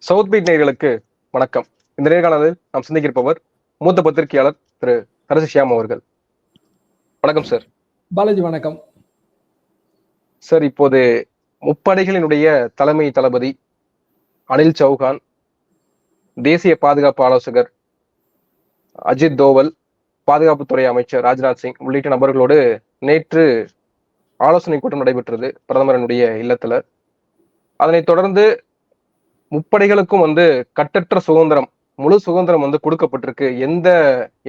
South beat நேயர்களுக்கு வணக்கம். இந்த நேர்காணலில் நாம் சந்திக்கிருப்பவர் மூத்த பத்திரிகையாளர் திரு கரசி ஷியாம் அவர்கள். வணக்கம் சார். பாலாஜி வணக்கம். சார் இப்போது முப்படைகளினுடைய தலைமை தளபதி அனில் சௌஹான் தேசிய பாதுகாப்பு ஆலோசகர் அஜித் தோவல் பாதுகாப்புத்துறை அமைச்சர் ராஜ்நாத் சிங் உள்ளிட்ட நபர்களோடு நேற்று ஆலோசனை கூட்டம் நடைபெற்றது பிரதமரனுடைய இல்லத்துல. அதனைத் தொடர்ந்து முப்படைகளுக்கும் வந்து கட்டற்ற சுதந்திரம் முழு சுதந்திரம் வந்து கொடுக்கப்பட்டிருக்கு. எந்த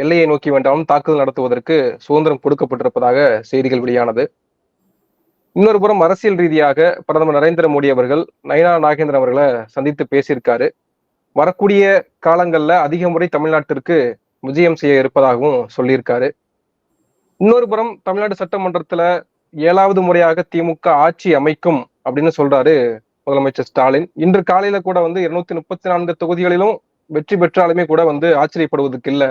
எல்லையை நோக்கி வேண்டாலும் தாக்குதல் நடத்துவதற்கு சுதந்திரம் கொடுக்கப்பட்டிருப்பதாக செய்திகள் வெளியானது. இன்னொரு புறம் அரசியல் ரீதியாக பிரதமர் நரேந்திர மோடி அவர்கள் நயனா நாகேந்திரன் அவர்களை சந்தித்து பேசியிருக்காரு. வரக்கூடிய காலங்கள்ல அதிக முறை தமிழ்நாட்டிற்கு விஜயம் செய்ய இருப்பதாகவும் சொல்லியிருக்காரு. இன்னொரு புறம் தமிழ்நாடு சட்டமன்றத்துல ஏழாவது முறையாக திமுக ஆட்சி அமைக்கும் அப்படின்னு சொல்றாரு முதலமைச்சர் ஸ்டாலின். இன்று காலையில கூட வந்து இருநூத்தி முப்பத்தி நான்கு தொகுதிகளிலும் வெற்றி பெற்றாலுமே கூட வந்து ஆச்சரியப்படுவதற்கு இல்லை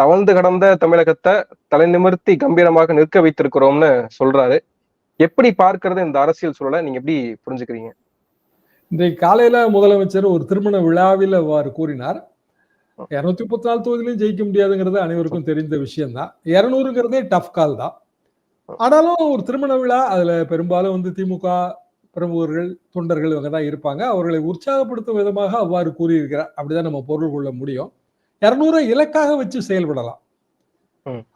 தவழ்ந்து கடந்த தமிழகத்தை தலை நிமிர்த்தி கம்பீரமாக நிற்க வைத்திருக்கிறோம்னு சொல்றாரு. எப்படி பார்க்கறது இந்த அரசியல் சூழலை? நீங்க எப்படி புரிஞ்சுக்கிறீங்க? இன்றைக்கு காலையில முதலமைச்சர் ஒரு திருமண விழாவில் அவர் கூறினார். இரநூத்தி முப்பத்தி நாலு தொகுதியிலையும் ஜெயிக்க முடியாதுங்கிறது அனைவருக்கும் தெரிந்த விஷயம்தான். இரநூறுங்கிறதே டஃப் கால் தான். ஆனாலும் ஒரு திருமண விழா அதுல பெரும்பாலும் வந்து திமுக பிரமுகர்கள் தொண்டர்கள் இவங்க தான் இருப்பாங்க. அவர்களை உற்சாகப்படுத்தும் விதமாக அவ்வாறு கூறியிருக்கிறார். அப்படிதான் நம்ம பொருள் கொள்ள முடியும். இருநூறு இலக்காக வச்சு செயல்படலாம்.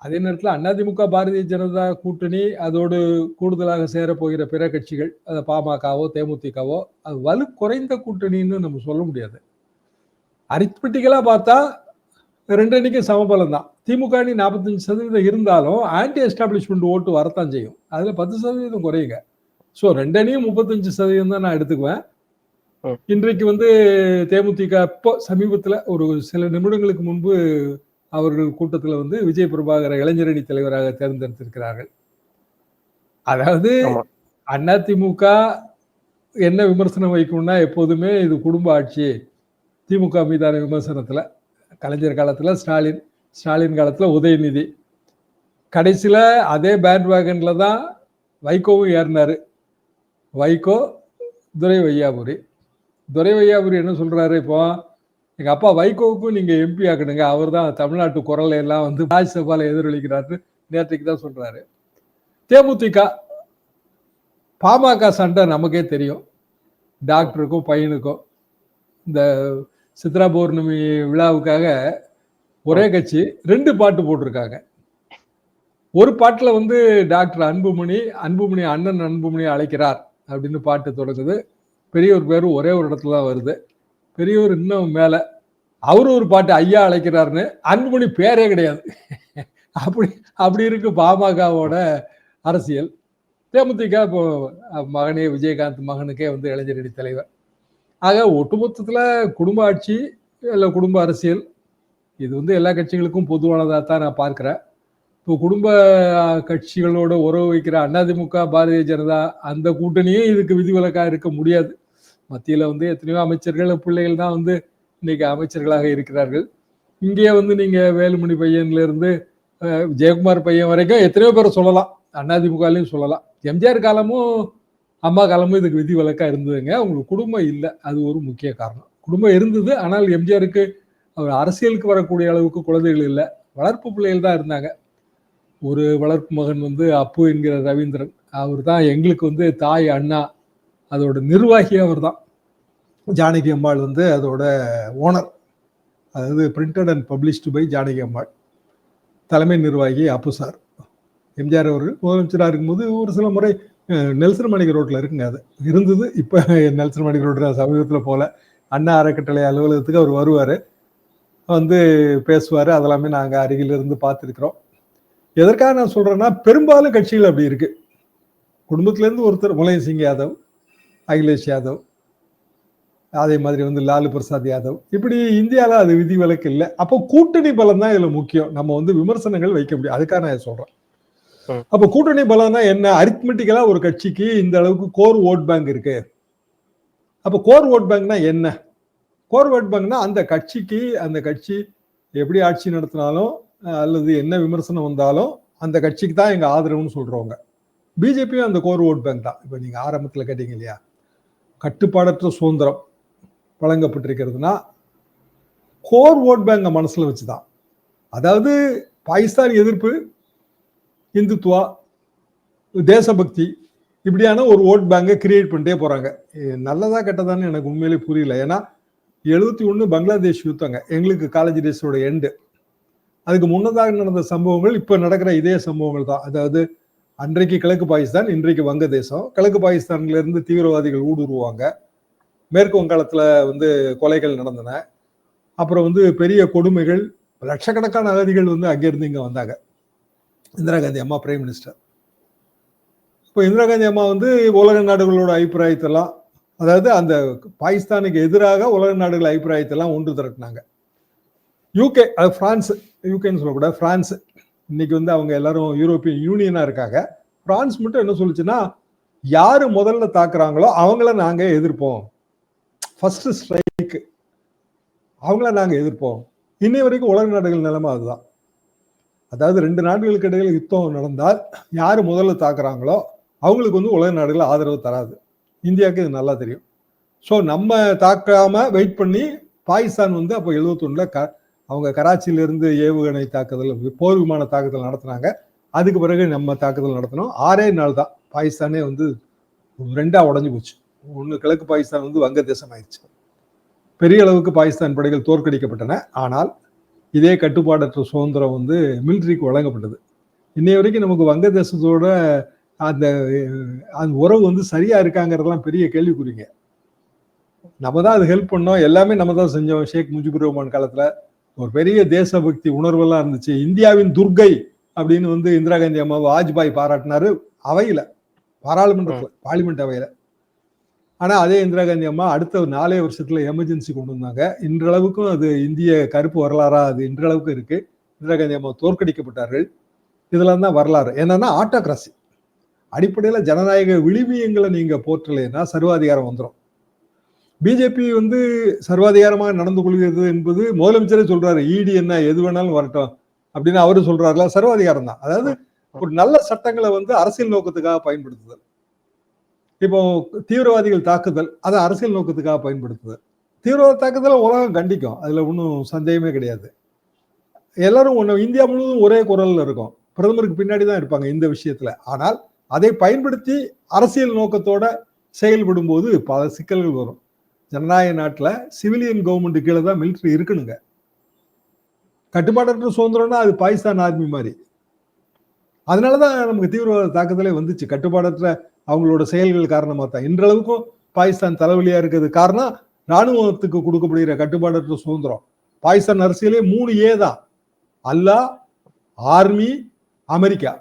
அதே நேரத்தில் அதிமுக பாரதிய ஜனதா கூட்டணி அதோடு கூடுதலாக சேரப்போகிற பிற கட்சிகள் அது பாமகவோ தேமுதிகவோ அது வலு குறைந்த கூட்டணின்னு நம்ம சொல்ல முடியாது. அரித்மெட்டிக்கலா பார்த்தா ரெண்டு அணிக்கும் சமபலம் தான். திமுக அணி நாற்பத்தஞ்சு சதவீதம் இருந்தாலும் ஆன்டி எஸ்டாப்ளிஷ்மெண்ட் ஓட்டு வரத்தான் செய்யும். அதுல பத்து சதவீதம் குறையுங்க. ஸோ ரெண்டு அணியும் முப்பத்தஞ்சு சதவீதம் தான் நான் எடுத்துக்குவேன். இன்றைக்கு வந்து தேமுதிக இப்போ சமீபத்துல ஒரு சில நிமிடங்களுக்கு முன்பு அவர்கள் கூட்டத்துல வந்து விஜய் பிரபாகர இளைஞரணி தலைவராக தேர்ந்தெடுத்திருக்கிறார்கள். அதாவது. அதிமுக என்ன விமர்சனம் வைக்கும்னா எப்போதுமே இது குடும்ப ஆட்சி. திமுக மீதான விமர்சனத்துல கலைஞர் காலத்துல ஸ்டாலின் ஸ்டாலின் காலத்துல உதயநிதி. கடைசியில அதே பேண்ட் வேகன்ல தான் வைகோவும் ஏறினாரு. வைகோ துரை வையாபுரி துரை வையாபுரி என்ன சொல்றாரு இப்போ? எங்க அப்பா வைகோவுக்கும் நீங்க எம்பி ஆக்கணுங்க. அவர் தான் தமிழ்நாட்டு குரலை எல்லாம் வந்து ராஜ்யசபால எதிரொலிக்கிறாரு நேற்றைக்கு தான் சொல்றாரு. தேமுதிக பாமக சண்டை நமக்கே தெரியும். டாக்டருக்கும் பையனுக்கும். இந்த சித்ரா பௌர்ணமி விழாவுக்காக ஒரே கட்சி ரெண்டு பாட்டு போட்டிருக்காங்க. ஒரு பாட்டுல வந்து டாக்டர் அன்புமணி அன்புமணி அண்ணன் அன்புமணி அழைக்கிறார். அப்படின்னு பாட்டு தொடங்குது. பெரியவர் பேர் ஒரே ஒரு இடத்துல தான் வருது. பெரியவர் இன்னும் மேலே அவர் ஒரு பாட்டு ஐயா அழைக்கிறாருன்னு அன்புமணி பேரே கிடையாது. அப்படி அப்படி இருக்கு பாமகவோட அரசியல். தேமுதிக இப்போ மகனே விஜயகாந்த் மகனுக்கே வந்து இளைஞரணி தலைவர். ஆக ஒட்டுமொத்தத்தில் குடும்ப ஆட்சி இல்லை குடும்ப அரசியல் இது வந்து எல்லா கட்சிகளுக்கும் பொதுவானதாக தான் நான் பார்க்குறேன். இப்போ குடும்ப கட்சிகளோட உறவு வைக்கிற அதிமுக பாரதிய ஜனதா அந்த கூட்டணியும் இதுக்கு விதிவிலக்காக இருக்க முடியாது. மத்தியில் வந்து எத்தனையோ அமைச்சர்கள் பிள்ளைகள் தான் வந்து இன்னைக்கு அமைச்சர்களாக இருக்கிறார்கள். இங்கேயே வந்து நீங்கள் வேலுமணி பையன்லேருந்து ஜெயக்குமார் பையன் வரைக்கும் எத்தனையோ பேர் சொல்லலாம். அதிமுகலையும் சொல்லலாம். எம்ஜிஆர் காலமும் அம்மா காலமும் இதுக்கு விதி விலக்காக இருந்ததுங்க. அவங்களுக்கு குடும்பம் இல்லை. அது ஒரு முக்கிய காரணம். குடும்பம் இருந்தது. ஆனால் எம்ஜிஆருக்கு அவர் அரசியலுக்கு வரக்கூடிய அளவுக்கு குழந்தைகள் இல்லை. வளர்ப்பு பிள்ளைகள் தான் இருந்தாங்க. ஒரு வளர்ப்பு மகன் வந்து அப்பு என்கிற ரவீந்திரன். அவர் தான் எங்களுக்கு வந்து தாய் அண்ணா. அதோட நிர்வாகி அவர் தான் ஜானகி அம்மாள் வந்து அதோட ஓனர். அதாவது printed and published by Janaki Ammal. தலைமை நிர்வாகி அப்பு சார். எம்ஜிஆர் அவர்கள் முதலமைச்சராக இருக்கும்போது ஒரு சில முறை நெல்சன் மாணிக்க ரோட்டில் இருக்குங்க அது. இருந்தது. இப்போ நெல்சன் மாணிக்க ரோட்டில் சமீபத்தில் போல. அண்ணா அறக்கட்டளை அலுவலகத்துக்கு அவர் வருவார். வந்து பேசுவார். அதெல்லாமே நாங்கள் அருகில் இருந்து பார்த்துருக்குறோம். எதற்காக நான் சொல்கிறேன்னா பெரும்பாலும் கட்சிகள் அப்படி இருக்கு. குடும்பத்திலேருந்து ஒருத்தர் முலாயம் சிங் யாதவ் அகிலேஷ் யாதவ் அதே மாதிரி வந்து லாலு பிரசாத் யாதவ். இப்படி இந்தியாவில் அது விதிவிலக்கு இல்லை. அப்போ கூட்டணி பலம் தான் இதில் முக்கியம். நம்ம வந்து விமர்சனங்கள் வைக்க முடியும். அதுக்காக நான் சொல்கிறேன். அப்போ கூட்டணி பலம்னா என்ன? அரித்மெட்டிக்கலா ஒரு கட்சிக்கு இந்த அளவுக்கு கோர் ஓட் பேங்க் இருக்கு. அப்போ கோர் ஓட் பேங்க்னா என்ன? கோர் ஓட் பேங்க்னா அந்த கட்சிக்கு அந்த கட்சி எப்படி ஆட்சி நடத்தினாலும் அல்லது என்ன விமர்சனம் வந்தாலும் அந்த கட்சிக்கு தான் எங்கள் ஆதரவுன்னு சொல்கிறவங்க பிஜேபியும் அந்த கோர் ஓட் பேங்க் தான். இப்போ நீங்கள் ஆரம்பத்தில் கேட்டீங்க இல்லையா? கட்டுப்பாடற்ற சுதந்திரம் வழங்கப்பட்டிருக்கிறதுனா கோர் ஓட் பேங்கை வச்சு தான் அதாவது பாகிஸ்தான் எதிர்ப்பு இந்துத்துவா தேசபக்தி இப்படியான ஒரு ஓட் பேங்கை கிரியேட் பண்ணிட்டே போகிறாங்க நல்லதாக நல்லதா கெட்டதான்னு எனக்கு உண்மையிலே புரியல. ஏன்னா எழுபத்தி ஒன்று பங்களாதேஷ் யுத்தங்க. எங்களுக்கு காலேஜ் டேஸோட எண்டு அதுக்கு முன்னதாக நடந்த சம்பவங்கள் இப்போ நடக்கிற இதே சம்பவங்கள் தான். அதாவது அன்றைக்கு கிழக்கு பாகிஸ்தான் இன்றைக்கு வங்கதேசம். கிழக்கு பாகிஸ்தான்லேருந்து தீவிரவாதிகள் ஊடுருவாங்க. மேற்கு வங்காளத்தில் வந்து கொலைகள் நடந்தன. அப்புறம் வந்து பெரிய கொடுமைகள் லட்சக்கணக்கான அகதிகள் வந்து அங்கேருந்து இங்கே வந்தாங்க. இந்திரா காந்தி அம்மா பிரைம் மினிஸ்டர். இப்போ இந்திரா காந்தி அம்மா வந்து உலக நாடுகளோட அபிப்பிராயத்தெல்லாம் அதாவது அந்த பாகிஸ்தானுக்கு எதிராக உலக நாடுகள் அபிப்பிராயத்தெல்லாம் ஒன்று திரட்டினாங்க. யூகே அது பிரான்ஸ் யூகேன்னு சொல்லக்கூடாது. ஃப்ரான்ஸ் இன்னைக்கு வந்து அவங்க எல்லாரும் யூரோப்பியன் யூனியனாக இருக்காங்க. ஃப்ரான்ஸ் மட்டும் என்ன சொல்லுச்சுன்னா யார் முதல்ல தாக்குறாங்களோ அவங்கள நாங்கள் எதிர்ப்போம். ஃபஸ்ட்டு ஸ்ட்ரைக்கு அவங்கள நாங்கள் எதிர்ப்போம். இன்னை வரைக்கும் உலக நாடுகள் நிலைமை அதுதான். அதாவது ரெண்டு நாடுகளுக்கு இடையில் யுத்தம் நடந்தால் யார் முதல்ல தாக்குறாங்களோ அவங்களுக்கு வந்து உலக நாடுகள் ஆதரவு தராது. இந்தியாவுக்கு இது நல்லா தெரியும். ஸோ நம்ம தாக்காமல் வெயிட் பண்ணி பாகிஸ்தான் வந்து அப்போ எழுபத்தொன்னில் க அவங்க கராச்சியிலிருந்து ஏவுகணை தாக்குதல் போர் விமான தாக்குதல் நடத்தினாங்க. அதுக்கு பிறகு நம்ம தாக்குதல் நடத்தினோம். ஆறே நாள் தான் பாகிஸ்தானே வந்து ரெண்டாக உடஞ்சி போச்சு. ஒன்று கிழக்கு பாகிஸ்தான் வந்து வங்கதேசம் ஆயிடுச்சு. பெரிய அளவுக்கு பாகிஸ்தான் படைகள் தோற்கடிக்கப்பட்டன. ஆனால் இதே கட்டுப்பாடற்ற சுதந்திரம் வந்து மிலிட்ரிக்கு வழங்கப்பட்டது. இன்னைய வரைக்கும் நமக்கு வங்கதேசத்தோட அந்த அந்த உறவு வந்து சரியா இருக்காங்கிறதெல்லாம் பெரிய கேள்விக்குறிங்க. நம்ம தான் அது ஹெல்ப் பண்ணோம். எல்லாமே நம்ம தான் செஞ்சோம். ஷேக் முஜிபுர் ரஹ்மான் காலத்தில் ஒரு பெரிய தேசபக்தி உணர்வெல்லாம் இருந்துச்சு. இந்தியாவின் துர்கை அப்படின்னு வந்து இந்திரா காந்தி அம்மா வாஜ்பாய் பாராட்டினாரு. அவையில பாராளுமன்றத்துல பார்லிமெண்ட் அவையில. ஆனா அதே இந்திரா காந்தி அம்மா அடுத்த நாலே வருஷத்துல எமர்ஜென்சி கொண்டு வந்தாங்க. இன்றளவுக்கும் அது இந்திய கருப்பு வரலாறா? அது இன்றளவுக்கு இருக்கு. இந்திரா காந்தி அம்மா தோற்கடிக்கப்பட்டார்கள். இதெல்லாம் தான் வரலாறு. என்னன்னா ஆட்டோகிராசி அடிப்படையில ஜனநாயக விளிமியங்களை நீங்க போற்றலைன்னா சர்வாதிகாரம் வந்துடும் பிஜேபி வந்து சர்வாதிகாரமாக நடந்து கொள்கிறது என்பது முதலமைச்சரே சொல்றாரு. இடி என்ன எது வேணாலும் வரட்டும் அப்படின்னு அவரு சொல்றாருல சர்வாதிகாரம் தான். அதாவது ஒரு நல்ல சட்டங்களை வந்து அரசியல் நோக்கத்துக்காக பயன்படுத்துதல். இப்போ தீவிரவாதிகள் தாக்குதல் அதை அரசியல் நோக்கத்துக்காக பயன்படுத்துதல். தீவிரவாத தாக்குதலை உலகம் கண்டிக்கும். அதுல ஒன்றும் சந்தேகமே கிடையாது. எல்லாரும் ஒன்று இந்தியா முழுவதும் ஒரே குரல்ல இருக்கும். பிரதமருக்கு பின்னாடி தான் இருப்பாங்க இந்த விஷயத்துல. ஆனால் அதை பயன்படுத்தி அரசியல் நோக்கத்தோட செயல்படும் போது பல சிக்கல்கள் வரும். ஜனநாயக நாட்டில் சிவிலியன் கவர்மெண்ட் கீழே தான் மிலிட்ரி இருக்கணுங்க. கட்டுப்பாடற்ற சுதந்திரம்னா அது பாகிஸ்தான் ஆர்மி மாதிரி. அதனாலதான் நமக்கு தீவிரவாத தாக்குதலே வந்துச்சு. கட்டுப்பாடற்ற அவங்களோட செயல்கள் காரணமாக தான் இன்றளவுக்கும் பாகிஸ்தான் தலைவலியாக இருக்கிறது காரணம் ராணுவத்துக்கு கொடுக்கப்படுகிற கட்டுப்பாடற்ற சுதந்திரம். பாகிஸ்தான் அரசியலே மூணு ஏ தான். அல்லா ஆர்மி அமெரிக்கா.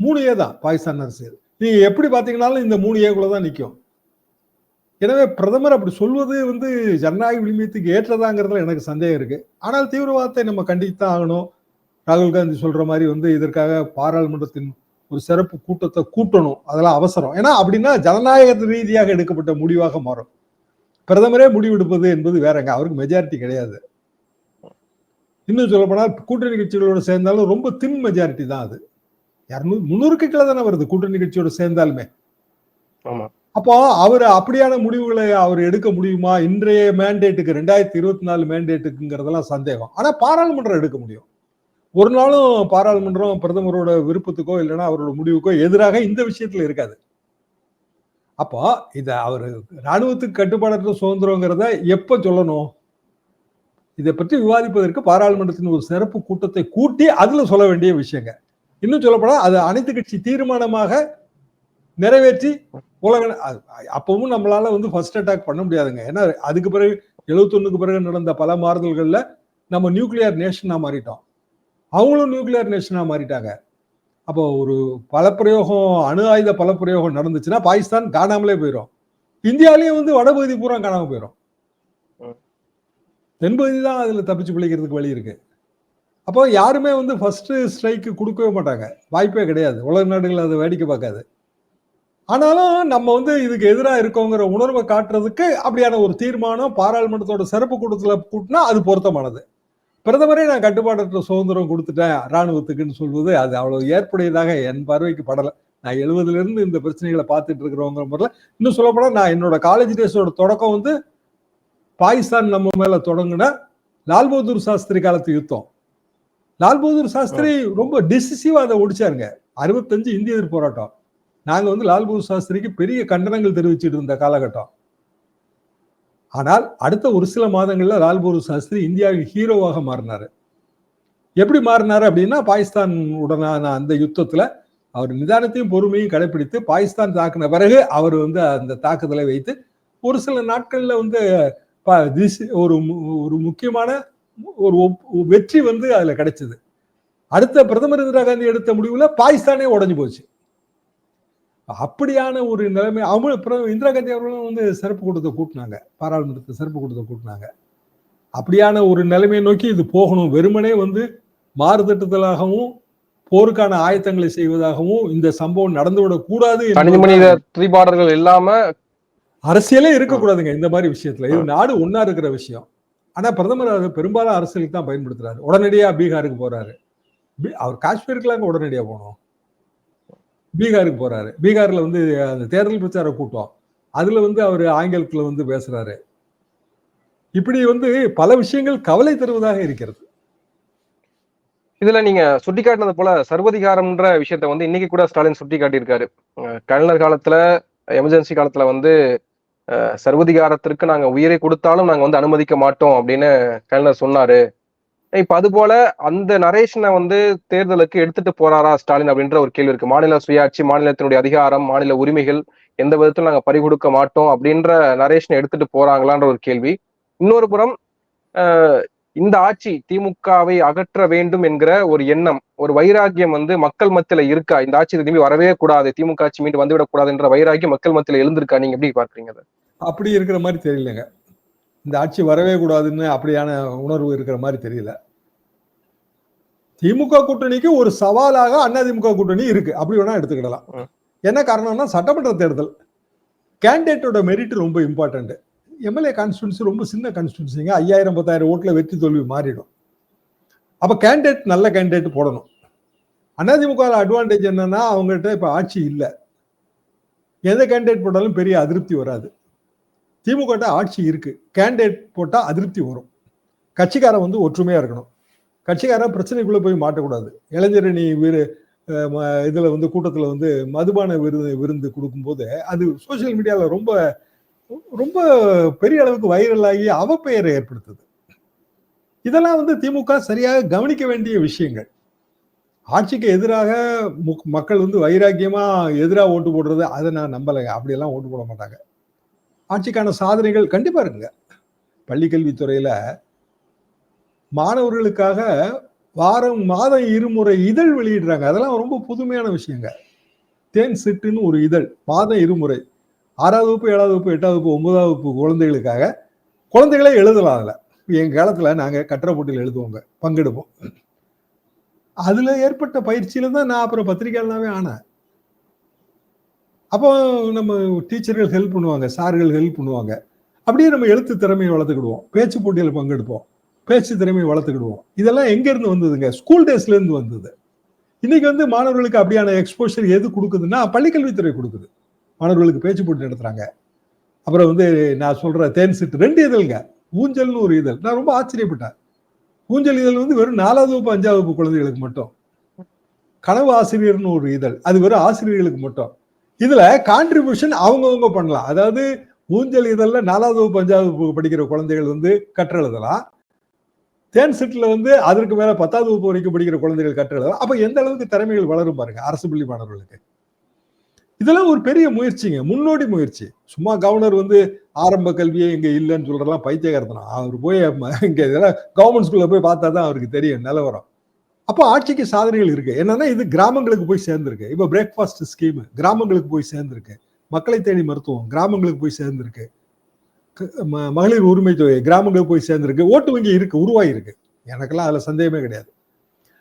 மூணு ஏ தான் பாகிஸ்தான் அரசியல். நீங்கள் எப்படி பார்த்தீங்கனாலும் இந்த மூணு ஏக்குள்ள தான் நிற்கும் எனவே பிரதமர் அப்படி சொல்வது வந்து ஜனநாயக விளிம்பியத்துக்கு ஏற்றதாங்கிறதுல எனக்கு சந்தேகம் இருக்கு. ஆனால் தீவிரவாதத்தை நம்ம கண்டித்தான் ஆகணும். ராகுல் காந்தி சொல்ற மாதிரி வந்து இதற்காக பாராளுமன்றத்தின் ஒரு சிறப்பு கூட்டத்தை கூட்டணும். அதெல்லாம் அவசரம். ஏன்னா அப்படின்னா ஜனநாயக ரீதியாக எடுக்கப்பட்ட முடிவாக மாறும். பிரதமரே முடிவெடுப்பது என்பது வேறங்க அவருக்கு மெஜாரிட்டி கிடையாது. இன்னும் சொல்ல போனால் கூட்டணி கட்சிகளோட சேர்ந்தாலும் ரொம்ப தின் மெஜாரிட்டி தான் அது. இரநூறு முன்னூறுக்கு கீழே தானே வருது கூட்டணி கட்சியோட சேர்ந்தாலுமே. ஆமா. அப்போ அவர் அப்படியான முடிவுகளை அவர் எடுக்க முடியுமா? இன்றைய மேண்டேட்டுக்கு ரெண்டாயிரத்தி இருபத்தி நாலு மேண்டேட்டுக்குங்கிறதெல்லாம் சந்தேகம். ஆனா பாராளுமன்றம் எடுக்க முடியும். ஒரு நாளும் பாராளுமன்றம் பிரதமரோட விருப்பத்துக்கோ இல்லைன்னா அவரோட முடிவுக்கோ எதிராக இந்த விஷயத்துல இருக்காது. அப்போ இத அவர் ராணுவத்துக்கு கட்டுப்பாடற்ற சுதந்திரங்கிறத எப்ப சொல்லணும்? இதை பற்றி விவாதிப்பதற்கு பாராளுமன்றத்தின் ஒரு சிறப்பு கூட்டத்தை கூட்டி அதுல சொல்ல வேண்டிய விஷயங்க. இன்னும் சொல்லப்போனா அது அனைத்து கட்சி தீர்மானமாக நிறைவேற்றி உலக அப்பவும் நம்மளால வந்து ஃபர்ஸ்ட் அட்டாக் பண்ண முடியாதுங்க. ஏன்னா அதுக்கு பிறகு எழுபத்தொன்னுக்கு பிறகு நடந்த பல மாறுதல்கள்ல நம்ம நியூக்ளியர் நேஷனா மாறிட்டோம். அவங்களும் நியூக்ளியர் நேஷனா மாறிட்டாங்க. அப்போ ஒரு பலப்பிரயோகம் அணு ஆயுத பலப்பிரயோகம் நடந்துச்சுன்னா பாகிஸ்தான் காணாமலே போயிடும் இந்தியாவிலேயே வந்து வடபகுதி பூரா காணாம போயிடும் தென்பகுதி தான் அதுல தப்பிச்சு பிழைக்கிறதுக்கு வழி இருக்கு. அப்போ யாருமே வந்து ஃபர்ஸ்ட் ஸ்ட்ரைக்கு கொடுக்கவே மாட்டாங்க. வாய்ப்பே கிடையாது. உலக நாடுகள் அதை வேடிக்கை பார்க்காது. ஆனாலும் நம்ம வந்து இதுக்கு எதிராக இருக்கோங்கிற உணர்வை காட்டுறதுக்கு அப்படியான ஒரு தீர்மானம் பாராளுமன்றத்தோட சிறப்பு கூட்டத்தில் கூட்டினா அது பொருத்தமானது. பிரதமரே நான் கட்டுப்பாடற்ற சுதந்திரம் கொடுத்துட்டேன் ராணுவத்துக்குன்னு சொல்வது அது அவ்வளவு ஏற்புடையதாக என் பார்வைக்கு படலை. நான் எழுபதுல இருந்து இந்த பிரச்சனைகளை பார்த்துட்டு இருக்கிறவங்கிற முறையில் இன்னும் சொல்லப்போனா நான் என்னோட காலேஜ் டேஸோட தொடக்கம் வந்து பாகிஸ்தான் நம்ம மேல தொடங்கின லால் பகதூர் சாஸ்திரி காலத்து யுத்தம். லால் பகதூர் சாஸ்திரி ரொம்ப டிசிசிவா அதை ஒடிச்சாருங்க. அறுபத்தஞ்சு இந்திய எதிர்ப்பு போராட்டம். நாங்கள் வந்து லால் பகதூர் சாஸ்திரிக்கு பெரிய கண்டனங்கள் தெரிவிச்சிட்டு இருந்த காலகட்டம். ஆனால் அடுத்த ஒரு சில மாதங்களில் லால் பகதூர் சாஸ்திரி இந்தியாவின் ஹீரோவாக மாறினார். எப்படி மாறினார் அப்படின்னா பாகிஸ்தான் உடனான அந்த யுத்தத்தில் அவர் நிதானத்தையும் பொறுமையும் கடைபிடித்து பாகிஸ்தான் தாக்குன பிறகு அவர் வந்து அந்த தாக்குதலை வைத்து ஒரு சில நாட்களில் வந்து ப- ஒரு ஒரு முக்கியமான ஒரு வெற்றி வந்து அதில் கிடைச்சது. அடுத்த பிரதமர் இந்திரா காந்தி எடுத்த முடிவில் பாகிஸ்தானே உடஞ்சு போச்சு. அப்படியான ஒரு நிலைமை அவங்க இந்திரா காந்தி அவர்களும் வந்து சிறப்பு கூட்டத்தை கூட்டினாங்க. பாராளுமன்றத்தை சிறப்பு கூட்டத்தை கூட்டினாங்க. அப்படியான ஒரு நிலைமையை நோக்கி இது போகணும். வெறுமனே வந்து மாறுதட்டுதலாகவும் போருக்கான ஆயத்தங்களை செய்வதாகவும் இந்த சம்பவம் நடந்துவிடக் கூடாது தனி என்பதுதான் மனித திரிபாடல்கள் இல்லாம அரசியலே இருக்கக்கூடாதுங்க இந்த மாதிரி விஷயத்துல. இது நாடு ஒன்னா இருக்கிற விஷயம். ஆனா பிரதமர் பெரும்பாலும் அரசியலுக்கு தான் பயன்படுத்துறாரு. உடனடியா பீகாருக்கு போறாரு. அவர் காஷ்மீருக்குலாம் அங்க உடனடியா போகணும். பீகாருக்கு போறாரு. பீகார்ல வந்து அந்த தேர்தல் பிரச்சார கூட்டம். அதுல வந்து அவர் ஆங்கிலத்துல வந்து பேசுறாரு. இப்படி வந்து பல விஷயங்கள் கவலை தருவதாக இருக்கிறது. இதுல நீங்க சுட்டிக்காட்டினது போல சர்வதிகாரம்ன்ற விஷயத்த வந்து இன்னைக்கு கூட ஸ்டாலின் சுட்டி காட்டியிருக்காரு கலைஞர் காலத்துல எமர்ஜென்சி காலத்துல வந்து சர்வதிகாரத்திற்கு நாங்க உயிரை கொடுத்தாலும் நாங்க வந்து அனுமதிக்க மாட்டோம் அப்படின்னு கலைஞர் சொன்னாரு. இப்ப அது போல அந்த நரேஷனை வந்து தேர்தலுக்கு எடுத்துட்டு போறாரா ஸ்டாலின் அப்படின்ற ஒரு கேள்வி இருக்கு. மாநில சுயாட்சி மாநிலத்தினுடைய அதிகாரம் மாநில உரிமைகள் எந்த விதத்துல நாங்க பறிகொடுக்க மாட்டோம் அப்படின்ற நரேஷனை எடுத்துட்டு போறாங்களான்ற ஒரு கேள்வி. இன்னொரு புறம் இந்த ஆட்சி திமுகவை அகற்ற வேண்டும் என்கிற ஒரு எண்ணம் ஒரு வைராக்கியம் வந்து மக்கள் மத்தியில இருக்கா? இந்த ஆட்சி திரும்பி வரவே கூடாது திமுக ஆட்சி மீண்டும் வந்துவிடக் கூடாதுன்ற வைராக்கியம் மக்கள் மத்தியில எழுந்திருக்கா? நீங்க எப்படி பாக்குறீங்க அப்படி இருக்கிற மாதிரி தெரியலங்க. இந்த ஆட்சி வரவே கூடாதுன்னு அப்படியான உணர்வு இருக்கிற மாதிரி தெரியல. திமுக கூட்டணிக்கு ஒரு சவாலாக அதிமுக கூட்டணி இருக்கு. அப்படி வேணா எடுத்துக்கிடலாம். என்ன காரணம்னா சட்டமன்ற தேர்தல். கேண்டிடேட்டோட மெரிட் ரொம்ப இம்பார்ட்டன்ட் எம்எல்ஏ கான்ஸ்டியூன்சி ரொம்ப சின்ன கான்ஸ்டியூன்சிங்க ஐயாயிரம் பத்தாயிரம் ஓட்டுல வெற்றி தோல்வி மாறிடும். அப்ப கேண்டிடேட் நல்ல கேண்டிடேட் போடணும். அதிமுக அட்வான்டேஜ் என்னன்னா அவங்ககிட்ட இப்ப ஆட்சி இல்லை. எந்த கேண்டிடேட் போட்டாலும் பெரிய அதிருப்தி வராது. திமுக ஆட்சி இருக்கு. கேண்டிடேட் போட்டால் அதிருப்தி வரும். கட்சிக்காரன் வந்து ஒற்றுமையாக இருக்கணும். கட்சிக்காரன் பிரச்சனைக்குள்ளே போய் மாட்டக்கூடாது. இளைஞரணி விரு இதில் வந்து கூட்டத்தில் வந்து மதுபான விருது விருந்து கொடுக்கும்போது அது சோசியல் மீடியாவில் ரொம்ப ரொம்ப பெரிய அளவுக்கு வைரலாகி அவப்பெயரை ஏற்படுத்துது. இதெல்லாம் வந்து திமுக சரியாக கவனிக்க வேண்டிய விஷயங்கள். ஆட்சிக்கு எதிராக மக்கள் வந்து வைராக்கியமாக எதிராக ஓட்டு போடுறது அதை நான் நம்பலை அப்படியெல்லாம் ஓட்டு போட மாட்டாங்க. ஆட்சிக்கான சாதனைகள் கண்டிப்பாக இருக்குங்க. பள்ளிக்கல்வித்துறையில் மாணவர்களுக்காக வாரம் மாதம் இருமுறை இதழ் வெளியிடுறாங்க. அதெல்லாம் ரொம்ப புதுமையான விஷயங்க. தேன் சிட்டுன்னு ஒரு இதழ் மாதம் இருமுறை. ஆறாவது வகுப்பு ஏழாவது வகுப்பு எட்டாவது வகுப்பு ஒன்பதாவது வகுப்பு குழந்தைகளுக்காக குழந்தைகளே எழுதலாம் அதில். எங்கள் காலத்தில் நாங்கள் கட்டுரை போட்டியில் எழுதுவோங்க பங்கெடுப்போம். அதில் ஏற்பட்ட பயிற்சியில் தான் நான் அப்புறம் பத்திரிகையாளனாவே ஆனேன். அப்போ நம்ம டீச்சர்கள் ஹெல்ப் பண்ணுவாங்க சார்கள் ஹெல்ப் பண்ணுவாங்க. அப்படியே நம்ம எழுத்து திறமையை வளர்த்துக்கிடுவோம். பேச்சு போட்டியில் பங்கெடுப்போம். பேச்சு திறமையை வளர்த்துக்கிடுவோம். இதெல்லாம் எங்கேருந்து வந்ததுங்க? ஸ்கூல் டேஸ்லேருந்து வந்தது. இன்னைக்கு வந்து மாணவர்களுக்கு அப்படியான எக்ஸ்போஷர் எது கொடுக்குதுன்னா பள்ளிக்கல்வித்துறை கொடுக்குது. மாணவர்களுக்கு பேச்சு போட்டி நடத்துகிறாங்க அப்புறம் வந்து நான் சொல்கிற தேன் சிட்டு ரெண்டு இதழ்ங்க. ஊஞ்சல்னு ஒரு இதழ். நான் ரொம்ப ஆச்சரியப்பட்டேன். ஊஞ்சல் இதழ் வந்து வெறும் நாலாவது வகுப்பு அஞ்சாவது வகுப்பு குழந்தைகளுக்கு மட்டும். கனவு ஆசிரியர்னு ஒரு இதழ். அது வெறும் ஆசிரியர்களுக்கு மட்டும். இதுல கான்ட்ரிபியூஷன் அவங்கவுங்க பண்ணலாம். அதாவது ஊஞ்சல் இதழில் நாலாவது வகுப்பு அஞ்சாவது வகுப்பு படிக்கிற குழந்தைகள் வந்து கற்றெழுதலாம் தேன் சிட்டில் வந்து அதற்கு மேலே பத்தாவது வகுப்பு வரைக்கும் படிக்கிற குழந்தைகள் கற்றெழுதலாம் அப்போ எந்த அளவுக்கு திறமைகள் வளரும் பாருங்க அரசு பள்ளி மாணவர்களுக்கு. இதெல்லாம் ஒரு பெரிய முயற்சிங்க முன்னோடி முயற்சி. சும்மா கவர்னர் வந்து ஆரம்ப கல்வியே இங்கே இல்லைன்னு சொல்றதெல்லாம் பைத்தியகாரத்தனம் அவர் போய் இங்கே இதெல்லாம் கவர்மெண்ட் ஸ்கூலில் போய் பார்த்தா தான் அவருக்கு தெரியும் நிலவரம். அப்போ ஆட்சிக்கு சாதனைகள் இருக்கு. என்னன்னா இது கிராமங்களுக்கு போய் சேர்ந்திருக்கு. இப்போ பிரேக்ஃபாஸ்ட் ஸ்கீம் கிராமங்களுக்கு போய் சேர்ந்திருக்கு. மக்களை தேடி மருத்துவம் கிராமங்களுக்கு போய் சேர்ந்திருக்கு. க- ம- மகளிர் உரிமை தொகை கிராமங்களுக்கு போய் சேர்ந்திருக்கு. ஓட்டு வங்கி இருக்கு உருவாயிருக்கு எனக்கெல்லாம் அதுல சந்தேகமே கிடையாது.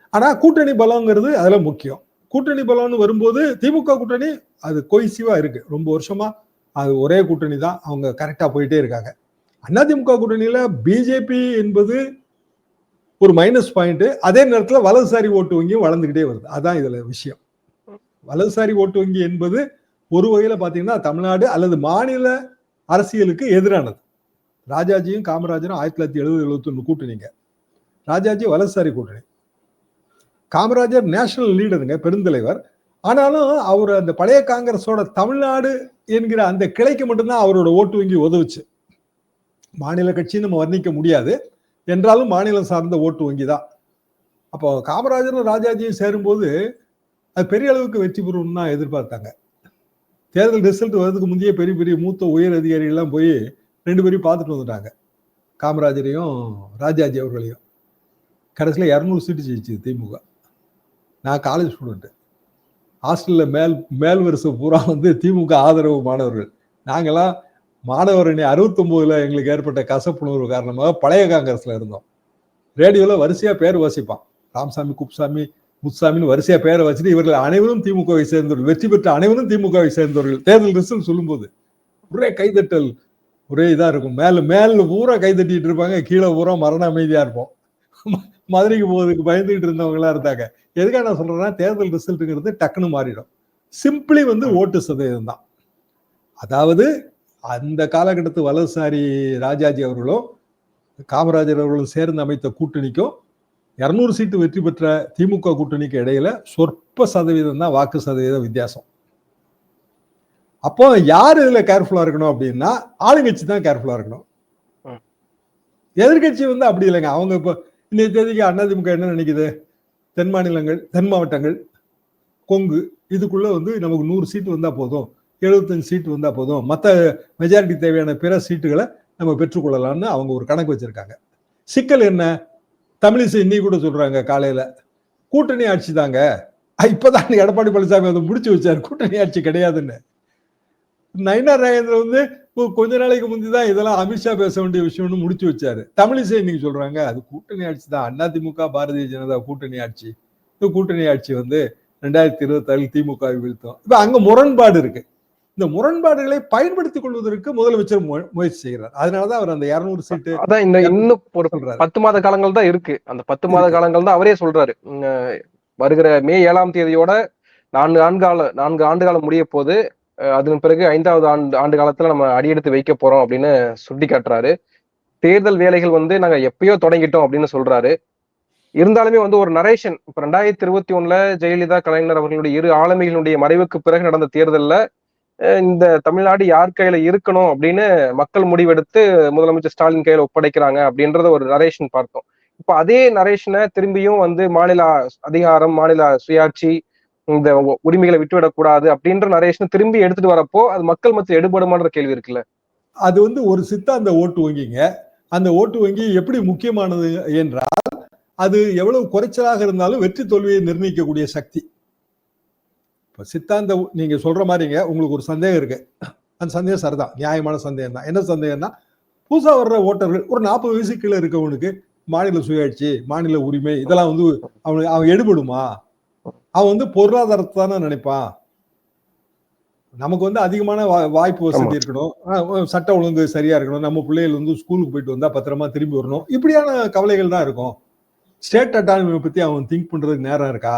ஆனா கூட்டணி பலங்கிறது அதுல முக்கியம். கூட்டணி பலம்னு வரும்போது திமுக கூட்டணி அது கொய்சிவா இருக்கு. ரொம்ப வருஷமா அது ஒரே கூட்டணி தான் அவங்க கரெக்டா போயிட்டே இருக்காங்க. அதிமுக கூட்டணியில பிஜேபி என்பது ஒரு மைனஸ் பாயிண்ட் அதே நேரத்தில் வலதுசாரி ஓட்டு வங்கியும் வளர்ந்துக்கிட்டே வருது. அதான் இதுல விஷயம். வலதுசாரி ஓட்டு வங்கி என்பது ஒரு வகையில பாத்தீங்கன்னா தமிழ்நாடு அல்லது மாநில அரசியலுக்கு எதிரானது. ராஜாஜியும் காமராஜரும் ஆயிரத்தி தொள்ளாயிரத்தி எழுபது எழுபத்தொன்னு கூட்டணிங்க. ராஜாஜி வலதுசாரி கூட்டணி. காமராஜர் நேஷனல் லீடருங்க பெருந்தலைவர். ஆனாலும் அவர் அந்த பழைய காங்கிரஸோட தமிழ்நாடு என்கிற அந்த கிளைக்கு மட்டும்தான் அவரோட ஓட்டு வங்கி உதவுச்சு. மாநில கட்சின்னு நம்ம வர்ணிக்க முடியாது. என்றாலும் மாநிலம் சார்ந்த ஓட்டு வங்கி தான் அப்போ காமராஜரும் ராஜாஜியும் சேரும்போது அது பெரிய அளவுக்கு வெற்றி பெறும்னு தான் எதிர்பார்த்தாங்க. தேர்தல் ரிசல்ட் வர்றதுக்கு முந்தைய பெரிய பெரிய மூத்த உயர் அதிகாரிகள்லாம் போய் ரெண்டு பேரையும் பார்த்துட்டு வந்துட்டாங்க. காமராஜரையும் ராஜாஜி அவர்களையும். கடைசியில் இரநூறு சீட்டு ஜெயிச்சுது திமுக. நான் காலேஜ் ஸ்டூடெண்ட்டு ஹாஸ்டலில் மேல் மேல் வரிசை பூரா வந்து திமுக ஆதரவு மாணவர்கள். நாங்கெல்லாம் மாணவர் அணி அறுபத்தொம்போதுல எங்களுக்கு ஏற்பட்ட கசப்புணர்வு காரணமாக பழைய காங்கிரஸ்ல இருந்தோம். ரேடியோவில் வரிசையாக பேர் வாசிப்பான். ராமசாமி குப்சாமி முத்துசாமின்னு வரிசையா பேரை வச்சுட்டு இவர்கள் அனைவரும் திமுகவை சேர்ந்தவர்கள் வெற்றி பெற்ற அனைவரும் திமுகவை சேர்ந்தவர்கள். தேர்தல் ரிசல்ட் சொல்லும்போது ஒரே கைதட்டல் ஒரே இதாக இருக்கும். மேல மேல பூரா கைதட்டிட்டு இருப்பாங்க. கீழே பூரா மரண அமைதியா இருப்போம். மதுரைக்கு போகிறதுக்கு பயந்துகிட்டு இருந்தவங்களா இருந்தாங்க. எதுக்காக நான் சொல்றேன்னா தேர்தல் ரிசல்ட்டுங்கிறது டக்குன்னு மாறிடும். சிம்பிளி வந்து ஓட்டு சதவீதம் தான் அதாவது அந்த காலகட்டத்து வலதுசாரி ராஜாஜி அவர்களும் காமராஜர் அவர்களும் சேர்ந்து அமைத்த கூட்டணிக்கும் இரநூறு சீட்டு வெற்றி பெற்ற திமுக கூட்டணிக்கு இடையில சொற்ப சதவீதம் தான் வாக்கு சதவீத வித்தியாசம். அப்போ யார் இதுல கேர்ஃபுல்லா இருக்கணும் அப்படின்னா ஆளுங்கட்சி தான் கேர்ஃபுல்லா இருக்கணும். எதிர்கட்சி வந்து அப்படி இல்லைங்க. அவங்க இப்போ இன்னைய தேதிக்கு அதிமுக என்ன நினைக்குது? தென் மாநிலங்கள் தென் மாவட்டங்கள் கொங்கு இதுக்குள்ள வந்து நமக்கு நூறு சீட்டு வந்தா போதும். எழுபத்தஞ்சு சீட்டு வந்தால் போதும். மற்ற மெஜாரிட்டி தேவையான பிற சீட்டுகளை நம்ம பெற்றுக்கொள்ளலாம்னு அவங்க ஒரு கணக்கு வச்சுருக்காங்க. சிக்கல் என்ன? தமிழிசை இன்னைக்கு கூட சொல்கிறாங்க காலையில். கூட்டணி ஆட்சி தாங்க. இப்போ தான் எடப்பாடி பழனிசாமி அதை முடிச்சு வச்சார். கூட்டணி ஆட்சி கிடையாதுன்னு. நயினார் நாகேந்திரன் வந்து கொஞ்ச நாளைக்கு முந்தி தான் இதெல்லாம் அமித்ஷா பேச வேண்டிய விஷயம்னு முடிச்சு வச்சாரு. தமிழிசை இன்னைக்கு சொல்றாங்க அது கூட்டணி ஆட்சி தான். அதிமுக பாரதிய ஜனதா கூட்டணி ஆட்சி. இந்த கூட்டணி ஆட்சி வந்து ரெண்டாயிரத்தி இருபத்தி திமுக வீழ்த்தோம். இப்போ அங்கே முரண்பாடு இருக்கு. இந்த முரண்பாடுகளை பயன்படுத்திக் கொள்வதற்கு முதலமைச்சர் முயற்சி செய்கிறார். அதனாலதான் அவர் அந்த இருநூறு சீட்டு அதான் இந்த இன்னும் ஒரு சொல்றாரு. பத்து மாத காலங்கள் தான் இருக்கு. அந்த பத்து மாத. காலங்கள் தான் அவரே சொல்றாரு. வருகிற மே ஏழாம் தேதியோட நான்கு ஆண்டுகால நான்கு ஆண்டு காலம் முடிய போது அதன் பிறகு ஐந்தாவது ஆண்டு ஆண்டு காலத்துல நம்ம அடியெடுத்து வைக்க போறோம் அப்படின்னு சுட்டி காட்டுறாரு. தேர்தல் வேலைகள் வந்து நாங்க எப்பயோ தொடங்கிட்டோம் அப்படின்னு சொல்றாரு. இருந்தாலுமே வந்து ஒரு நரேஷன் இப்ப ரெண்டாயிரத்தி இருபத்தி ஒண்ணுல ஜெயலலிதா கலைஞர் அவர்களுடைய இரு ஆளுமைகளுடைய மறைவுக்கு பிறகு நடந்த தேர்தல்ல இந்த தமிழ்நாடு யார் கையில இருக்கணும் அப்படின்னு மக்கள் முடிவெடுத்து முதலமைச்சர் ஸ்டாலின் கையில ஒப்படைக்கிறாங்க அப்படின்றத ஒரு நரேஷன் பார்த்தோம். இப்ப அதே நரேஷனை திரும்பியும் வந்து மாநில அதிகாரம் மாநில சுயாட்சி இந்த உரிமைகளை விட்டுவிடக்கூடாது அப்படின்ற நரேஷன் திரும்பி எடுத்துட்டு வரப்போ அது மக்கள் மத்தியில் எடுபடுமான்ற கேள்வி இருக்குல்ல? அது வந்து ஒரு சித்தாந்த ஓட்டு வங்கிங்க. அந்த ஓட்டு வங்கி எப்படி முக்கியமானது என்றால் அது எவ்வளவு குறைச்சலாக இருந்தாலும் வெற்றி தோல்வியை நிர்ணயிக்கக்கூடிய சக்தி. இப்ப சித்தாந்த நீங்க சொல்ற மாதிரிங்க உங்களுக்கு ஒரு சந்தேகம் இருக்கு. அந்த சந்தேகம் சரிதான். நியாயமான சந்தேகம் தான். என்ன சந்தேகம்னா புதுசா வர்ற ஓட்டர்கள் ஒரு நாற்பது வயசு கீழே இருக்கவனுக்கு மாநில சுயாட்சி மாநில உரிமை இதெல்லாம் வந்து அவனுக்கு அவன் எடுபடுமா? அவன் வந்து பொருளாதாரத்தை தானே நினைப்பான்? நமக்கு வந்து அதிகமான வாய்ப்பு வசதி. இருக்கணும். சட்ட ஒழுங்கு சரியா இருக்கணும். நம்ம பிள்ளைகள் வந்து ஸ்கூலுக்கு போயிட்டு வந்தா பத்திரமா திரும்பி வரணும். இப்படியான கவலைகள் தான் இருக்கும். ஸ்டேட் அட்டானமி பத்தி அவன் திங்க் பண்றதுக்கு நேரம் இருக்கா?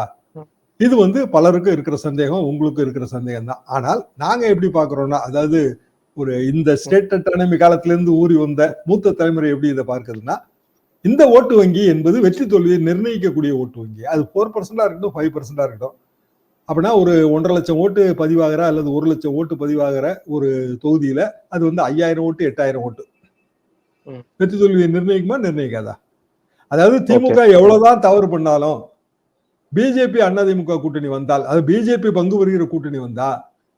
இது வந்து பலருக்கும் இருக்கிற சந்தேகம் உங்களுக்கும் இருக்கிற சந்தேகம் தான் ஆனால் நாங்க எப்படி பாக்குறோம்னா அதாவது ஒரு இந்த ஸ்டேட் அட்டானமி காலத்துல இருந்து ஊறி வந்த மூத்த தலைமுறை எப்படி இதை பார்க்குதுன்னா இந்த ஓட்டு வங்கி என்பது வெற்றி தோல்வியை நிர்ணயிக்கக்கூடிய ஓட்டு வங்கி. அது ஃபோர் பர்சன்டா இருக்கட்டும் ஃபைவ் பர்சன்டா இருக்கட்டும். அப்படின்னா ஒரு ஒன்றரை லட்சம் ஓட்டு பதிவாகிற அல்லது ஒரு லட்சம் ஓட்டு பதிவாகிற ஒரு தொகுதியில அது வந்து ஐயாயிரம் ஓட்டு எட்டாயிரம் ஓட்டு. வெற்றி தோல்வியை நிர்ணயிக்குமா நிர்ணயிக்காதா? அதாவது திமுக எவ்வளவுதான் தவறு பண்ணாலும் பிஜேபி அதிமுக கூட்டணி வந்தால் அது பிஜேபி பங்கு வருகிற கூட்டணி வந்தா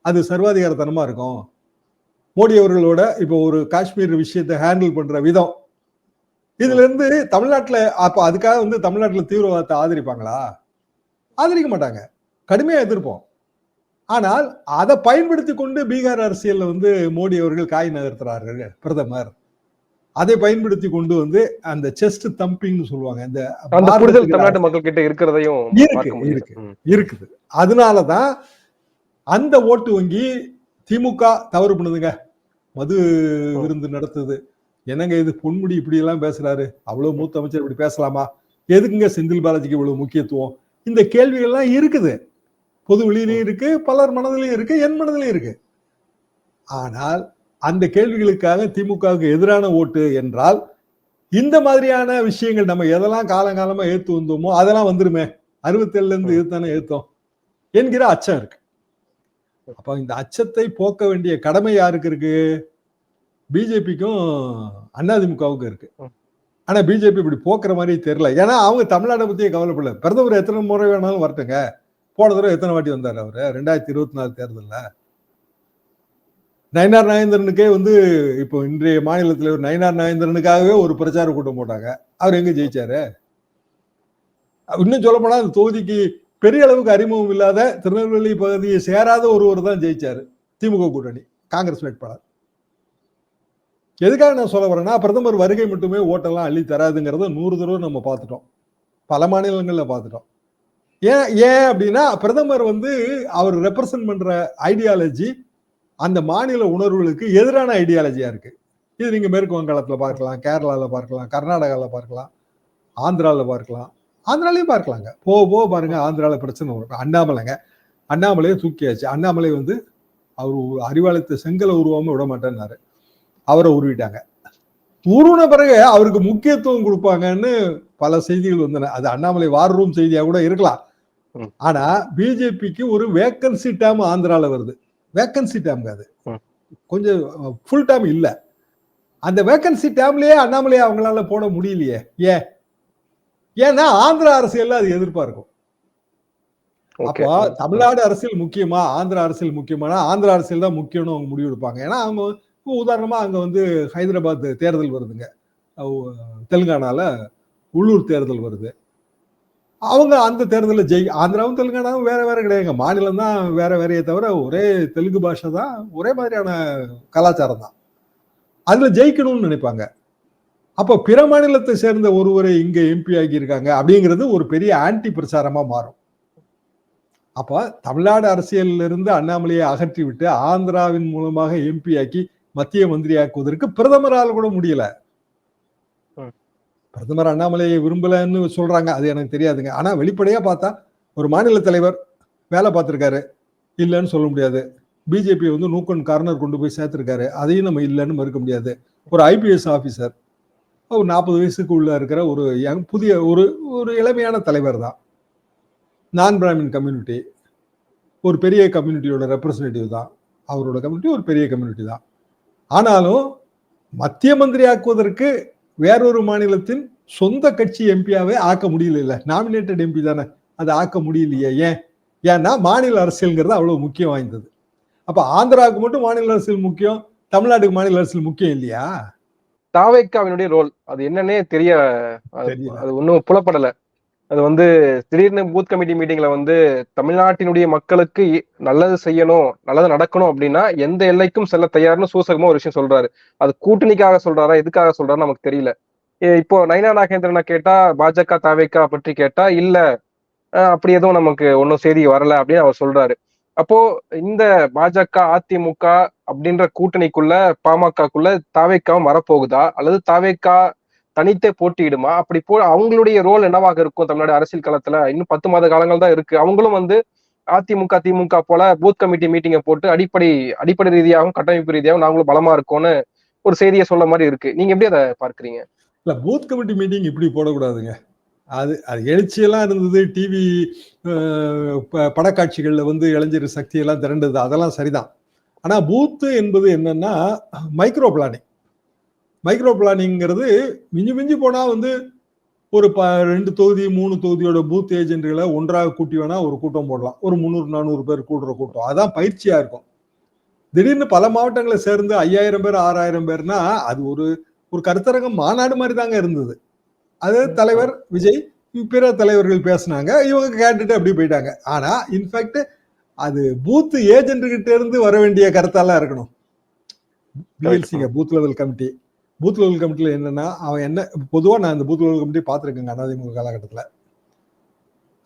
அது சர்வாதிகாரத்தனமா இருக்கும். மோடி அவர்களோட இப்போ ஒரு காஷ்மீர் விஷயத்தை ஹேண்டில் பண்ற விதம். இதுல இருந்து அப்போ அப்ப அதுக்காக வந்து தமிழ்நாட்டில் தீவிரவாதத்தை ஆதரிப்பாங்களா? ஆதரிக்க மாட்டாங்க. கடுமையா எதிர்ப்போம். ஆனால் அதை பயன்படுத்தி கொண்டு பீகார் அரசியல்ல வந்து மோடி அவர்கள் காய் நகர்த்துறார்கள் பிரதமர். அதை பயன்படுத்தி கொண்டு வந்து அந்த செஸ்ட் தம்பிங்னு சொல்லுவாங்க. மார்பத்துக்கு தமிழ்நாட்டு மக்கள் கிட்ட இருக்கிறதையும் இருக்கு, இருக்கு. இருக்குது. அதனாலதான் அந்த ஓட்டு வங்கி திமுக தவறு பண்ணுதுங்க. மது விருந்து நடத்துது. என்னங்க இது பொன்முடி இப்படி எல்லாம் பேசுறாரு? அவ்வளவு மூத்த அமைச்சர் இப்படி பேசலாமா? எதுக்குங்க செந்தில் பாலாஜிக்கு இவ்வளவு முக்கியத்துவம்? இந்த கேள்விகள் எல்லாம் இருக்குது. பொது வெளியிலையும் இருக்கு பலர் மனதிலையும் இருக்கு என் மனதிலையும் இருக்கு. ஆனால் அந்த கேள்விகளுக்காக திமுகவுக்கு எதிரான ஓட்டு என்றால் இந்த மாதிரியான விஷயங்கள் நம்ம எதெல்லாம் காலங்காலமா ஏத்து வந்தோமோ அதெல்லாம் வந்துருமே. அறுபத்தேழுல இருந்து இதுதானே ஏத்தோம் என்கிற அச்சம் இருக்கு. அப்ப இந்த அச்சத்தை போக்க வேண்டிய கடமை யாருக்கு இருக்கு? பிஜேபிக்கும் அதிமுகவுக்கும் இருக்கு. ஆனா பிஜேபி இப்படி போக்குற மாதிரி தெரியல. ஏன்னா அவங்க தமிழ்நாட்டை பத்தியே கவலைப்படல. பிரதமர் எத்தனை முறை வேணாலும் வரட்டுங்க. போன தடவை எத்தனை வாட்டி வந்தார் அவரு? ரெண்டாயிரத்தி இருபத்தி நாலு தேர்தல்ல. நயனார் நாகேந்திரனுக்கே வந்து இப்போ இன்றைய மாநில தலைவர் நயனார் நாகேந்திரனுக்காகவே ஒரு பிரச்சார கூட்டம் போட்டாங்க. அவர் எங்க ஜெயிச்சாரு? இன்னும் சொல்ல போனா அந்த தொகுதிக்கு பெரிய அளவுக்கு அறிமுகம் இல்லாத திருநெல்வேலி பகுதியை சேராத ஒருவர் தான் ஜெயிச்சாரு திமுக கூட்டணி காங்கிரஸ் வேட்பாளர். எதுக்காக நான் சொல்ல வரேன்னா பிரதமர் வருகை மட்டுமே ஓட்டெல்லாம் அள்ளி தராதுங்கிறத நூறு தடவை நம்ம பார்த்துட்டோம். பல மாநிலங்களில் பார்த்துட்டோம். ஏன் ஏன் அப்படின்னா பிரதமர் வந்து அவர் ரெப்ரசன்ட் பண்ற ஐடியாலஜி அந்த மாநில உணர்வுகளுக்கு எதிரான ஐடியாலஜியா இருக்கு. இது நீங்க மேற்கு வங்காளத்துல பார்க்கலாம் கேரளால பார்க்கலாம் கர்நாடகால பார்க்கலாம் ஆந்திரால பார்க்கலாம். ஆந்திராலையும் பார்க்கலாங்க. போக போக பாருங்க ஆந்திரால பிரச்சனை வரும். அண்ணாமலைங்க. அண்ணாமலையை தூக்கியாச்சு. அண்ணாமலை வந்து அவர் ஒரு அறிவாலயத்தை செங்கலை உருவாம விட மாட்டேன்னாரு. அவரை உருவிட்டாங்க. உருவின பிறகு அவருக்கு முக்கியத்துவம் கொடுப்பாங்கன்னு பல செய்திகள் வந்தன. அது அண்ணாமலை வார் ரூம் செய்தியா கூட இருக்கலாம். ஆனா பிஜேபிக்கு ஒரு வேக்கன்சி டேம் ஆந்திரால வருது. வேக்கன்சி டேம் அது. கொஞ்சம் ஃபுல் டேம் இல்ல. அந்த வேக்கன்சி டேம்லயே அண்ணாமலையை அவங்களால போட முடியலையே. ஏன்? ஏன்னா ஆந்திரா அரசியல்ல அது எதிர்பார்க்கும். ஓகே. அப்போ தமிழ்நாடு அரசியல் முக்கியமா? ஆந்திரா அரசியல் முக்கியமானா ஆந்திரா அரசியல் தான் முக்கியம்னு அவங்க முடிவு எடுப்பாங்க. ஏன்னா அவங்க உதாரணமா அங்க வந்து ஹைதராபாத் தேர்தல் வருதுங்க. தெலுங்கானால உள்ளூர் தேர்தல் வருது. அவங்க அந்த தேர்தலில் ஜெயி ஆந்திராவும் தெலுங்கானாவும் வேற வேற கிடையாதுங்க. மாநிலம் தான் வேற வேறையே தவிர ஒரே தெலுங்கு பாஷை தான் ஒரே மாதிரியான கலாச்சாரம் தான். அதில் ஜெயிக்கணும்னு நினைப்பாங்க. அப்போ பிற மாநிலத்தை சேர்ந்த ஒருவரை இங்கே எம்பி ஆகியிருக்காங்க அப்படிங்கிறது ஒரு பெரிய ஆன்டி பிரச்சாரமாக மாறும். அப்போ தமிழ்நாடு அரசியலில் இருந்து அண்ணாமலையை அகற்றி விட்டு ஆந்திராவின் மூலமாக எம்பி ஆக்கி மத்திய மந்திரி ஆக்குவதற்கு பிரதமரால் கூட முடியலை. பிரதமர் அண்ணாமலையை விரும்பலன்னு சொல்றாங்க அது எனக்கு தெரியாதுங்க. ஆனா வெளிப்படையா பார்த்தா ஒரு மாநில தலைவர் வேலை பார்த்துருக்காரு. இல்லைன்னு சொல்ல முடியாது. பிஜேபி வந்து நூக்கன் கார்னர் கொண்டு போய் சேர்த்துருக்காரு. அதையும் நம்ம இல்லைன்னு மறுக்க முடியாது. ஒரு ஐபிஎஸ் ஆஃபீஸர் ஒரு நாற்பது வயசுக்கு உள்ள இருக்கிற ஒரு யங் புதிய ஒரு ஒரு இளமையான தலைவர் தான். நான் பிராமின் கம்யூனிட்டி ஒரு பெரிய கம்யூனிட்டியோட ரெப்ரசன்டேட்டிவ் தான். அவரோட கம்யூனிட்டி ஒரு பெரிய கம்யூனிட்டி தான். ஆனாலும் மத்திய மந்திரி ஆக்குவதற்கு வேறொரு மாநிலத்தின் சொந்த கட்சி எம்பியாவே ஆக்க முடியல இல்ல நாமினேட்டட் எம்பி தானே. அதை ஆக்க முடியலையே. ஏன்? ஏன்னா மாநில அரசியல்ங்கிறது அவ்வளவு முக்கியம் வாய்ந்தது. அப்ப ஆந்திராவுக்கு மட்டும் மாநில அரசியல் முக்கியம் தமிழ்நாட்டுக்கு மாநில அரசியல் முக்கியம் இல்லையா? தாவேக்காவினுடைய ரோல் அது என்னன்னே தெரிய. அது ஒன்றும் புலப்படல. அது வந்து திடீர்னு பூத் கமிட்டி மீட்டிங்ல வந்து தமிழ்நாட்டினுடைய மக்களுக்கு இ- நல்லது செய்யணும் நல்லது நடக்கணும் அப்படின்னா எந்த எல்லைக்கும் செல்ல தயார்னு சூசகமா ஒரு விஷயம் சொல்றாரு. அது கூட்டணிக்காக சொல்றாரா எதுக்காக சொல்றாரு நமக்கு தெரியல. ஏ, இப்போ நைனா நாகேந்திரனை கேட்டா பாஜக தாவேக்கா பற்றி கேட்டா இல்ல அஹ், அப்படி எதுவும் நமக்கு ஒன்றும் செய்தி வரல அப்படின்னு அவர் சொல்றாரு. அப்போ இந்த பாஜக அதிமுக அப்படின்ற கூட்டணிக்குள்ள பாமகக்குள்ள தாவேக்காவும் வரப்போகுதா? அல்லது தாவேக்கா தனித்தே போட்டியிடுமா? அப்படி போ அவங்களுடைய ரோல் என்னவாக இருக்கும் தமிழ்நாடு அரசியல் களத்துல? இன்னும் பத்து மாத காலங்கள் தான் இருக்கு. அவங்களும் வந்து அதிமுக திமுக போல பூத் கமிட்டி மீட்டிங்கை போட்டு அடிப்படை அடிப்படை ரீதியாகவும் கட்டமைப்பு ரீதியாகவும் நாங்களும் பலமா இருக்கோம்னு ஒரு செய்தியை சொல்ல மாதிரி இருக்கு. நீங்க எப்படி அதை பார்க்குறீங்க? இல்ல பூத் கமிட்டி மீட்டிங் இப்படி போடக்கூடாதுங்க. அது அது எழுச்சியெல்லாம் இருந்தது. டிவி படக்காட்சிகளில் வந்து இளைஞர் சக்தியெல்லாம் திரண்டது. அதெல்லாம் சரிதான். ஆனால் பூத்து என்பது என்னன்னா மைக்ரோ பிளானிங் மைக்ரோ பிளானிங்கிறது மிஞ்சி மிஞ்சி போனா வந்து ஒரு ப ரெண்டு தொகுதி மூணு தொகுதியோட பூத் ஏஜென்ட்களை ஒன்றாக கூட்டி வேணா ஒரு கூட்டம் போடலாம். ஒரு முந்நூறு நானூறு பேர் கூடுற கூட்டம். அதான் பயிற்சியா இருக்கும். திடீர்னு பல மாவட்டங்களை சேர்ந்து ஐயாயிரம் பேர் ஆறாயிரம் பேர்னா அது ஒரு ஒரு கருத்தரங்கம் மாநாடு மாதிரி தாங்க இருந்தது. அது தலைவர் விஜய் பிற தலைவர்கள் பேசினாங்க. இவங்க கேட்டுட்டு அப்படியே போயிட்டாங்க. ஆனா இன்ஃபேக்ட் அது பூத் ஏஜென்ட் கிட்ட இருந்து வர வேண்டிய கருத்தாலாம் இருக்கணும். பிஎல்சிங்க booth level committee booth level கமிட்டியில் என்னன்னா அவன் என்ன பொதுவாக நான் இந்த பூத் லெவல் கமிட்டி பார்த்துருக்கேங்க அதிமுக காலகட்டத்தில்.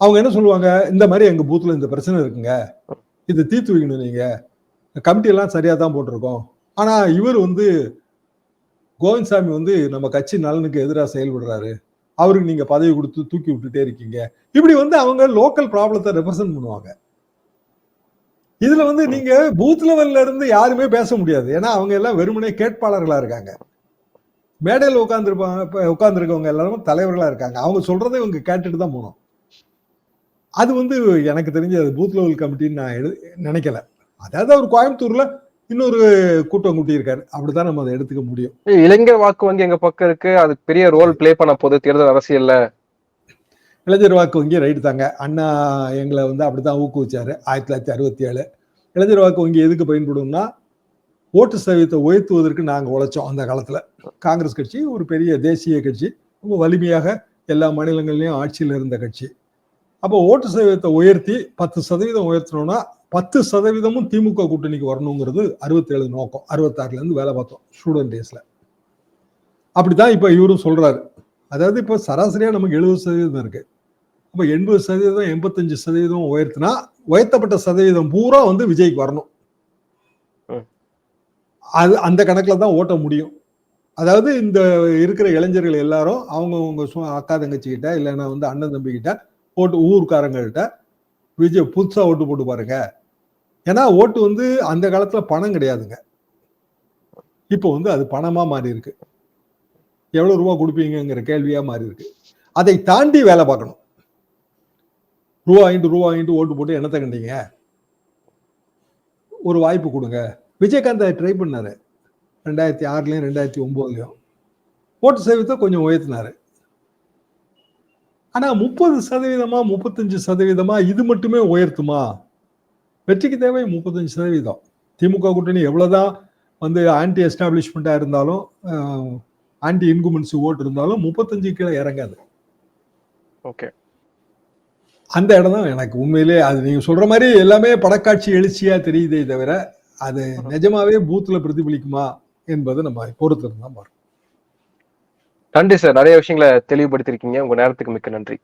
அவங்க என்ன சொல்லுவாங்க? இந்த மாதிரி எங்கள் பூத்தில் இந்த பிரச்சனை இருக்குங்க. இதை தீர்த்து வைக்கணும் நீங்கள் கமிட்டியெல்லாம் சரியாக தான் போட்டிருக்கோம். ஆனால் இவர் வந்து கோவிந்த்சாமி வந்து நம்ம கட்சி நலனுக்கு எதிராக செயல்படுறாரு. அவருக்கு நீங்கள் பதவி கொடுத்து தூக்கி விட்டுட்டே இருக்கீங்க. இப்படி வந்து அவங்க லோக்கல் ப்ராப்ளத்தை ரெப்ரசன்ட் பண்ணுவாங்க. இதுல வந்து நீங்க பூத் லெவல்ல இருந்து யாருமே பேச முடியாது. ஏன்னா அவங்க எல்லாம் வெறுமனே கேட்பாளர்களா இருக்காங்க. மேடையில் உட்கார்ந்துருப்பாங்க உட்கார்ந்துருக்கவங்க எல்லாரும் தலைவர்களா இருக்காங்க. அவங்க சொல்றதை இவங்க கேட்டுட்டு தான் போகணும் அது வந்து எனக்கு தெரிஞ்சு அது பூத் லெவல் கமிட்டின்னு நான் எடு நினைக்கல. அதாவது அவர் கோயம்புத்தூர்ல இன்னொரு கூட்டம் கூட்டியிருக்காரு. அப்படித்தான் நம்ம அதை எடுத்துக்க முடியும். இளைஞர் வாக்கு வங்கி எங்க பக்கம் இருக்கு? அது பெரிய ரோல் ப்ளே பண்ண போகுது தேர்தல் அரசியல்ல. இளைஞர் வாக்கு வங்கி ரைட்டு தாங்க. அண்ணா எங்களை வந்து அப்படித்தான் ஊக்குவிச்சாரு. ஆயிரத்தி தொள்ளாயிரத்தி அறுபத்தி ஏழு. இளைஞர் வாக்கு வங்கி எதுக்கு பயன்படும்னா ஓட்டு சதவீதத்தை உயர்த்துவதற்கு நாங்கள் உழைச்சோம் அந்த காலத்தில். காங்கிரஸ் கட்சி ஒரு பெரிய தேசிய கட்சி ரொம்ப வலிமையாக எல்லா மாநிலங்கள்லயும் ஆட்சியில் இருந்த கட்சி. அப்போ ஓட்டு சதவீதத்தை உயர்த்தி பத்து சதவீதம் உயர்த்தணும்னா பத்து சதவீதமும் திமுக கூட்டணிக்கு வரணுங்கிறது அறுபத்தேழு நோக்கம். அறுபத்தாறுலேருந்து வேலை பார்த்தோம் ஸ்டூடெண்ட் டேஸில். அப்படித்தான் இப்போ இவரும் சொல்கிறாரு அதாவது இப்போ சராசரியாக நமக்கு எழுபது சதவீதம் இருக்குது அப்போ எண்பது சதவீதம் எண்பத்தஞ்சு சதவீதம் உயர்த்தினா உயர்த்தப்பட்ட சதவீதம் பூரா வந்து விஜய்க்கு வரணும். அது அந்த கணக்கில் தான் ஓட்ட முடியும். அதாவது இந்த இருக்கிற இளைஞர்கள் எல்லாரும் அவங்கவுங்க சு அக்கா தங்கச்சிக்கிட்ட இல்லைன்னா வந்து அண்ணன் தம்பிக்கிட்ட ஓட்டு ஊர்க்காரங்கள்ட்ட விஜய் புதுசாக ஓட்டு போட்டு பாருங்க. ஏன்னா ஓட்டு வந்து அந்த காலத்தில் பணம் கிடையாதுங்க. இப்போ வந்து அது பணமாக மாறி இருக்கு எவ்வளோ ரூபா கொடுப்பீங்கங்கிற கேள்வியாக மாறி இருக்கு அதை தாண்டி வேலை பார்க்கணும். ரூபா வாங்கிட்டு ரூபா வாங்கிட்டு ஓட்டு போட்டு என்னத்தை கண்டீங்க? ஒரு வாய்ப்பு கொடுங்க. விஜயகாந்த் அதை ட்ரை பண்ணாரு. ரெண்டாயிரத்தி ஆறுலயும் ரெண்டாயிரத்தி ஒன்பதுலயும் ஓட்டு சதவீதத்தை கொஞ்சம் உயர்த்தினாரு. ஆனா முப்பது சதவீதமா முப்பத்தஞ்சு சதவீதமா இது மட்டுமே உயர்த்துமா? வெற்றிக்கு தேவை முப்பத்தஞ்சு சதவீதம். திமுக கூட்டணி எவ்வளவுதான் வந்து ஆன்டி எஸ்டாப்ளிஷ்மெண்டா இருந்தாலும் ஆன்டி இன்குமென்சி ஓட்டு இருந்தாலும் முப்பத்தஞ்சு கீழே இறங்காது. ஓகே. அந்த இடம் தான் எனக்கு உண்மையிலே அது நீங்க சொல்ற மாதிரி எல்லாமே படக்காட்சி எழுச்சியா தெரியுதே தவிர அது நிஜமாவே பூத்துல பிரதிபலிக்குமா என்பது நம்ம பொறுத்து தான் பார்க்கணும். நன்றி சார். நிறைய விஷயங்களை தெளிவுபடுத்திருக்கீங்க உங்க நேரத்துக்கு மிக்க நன்றி.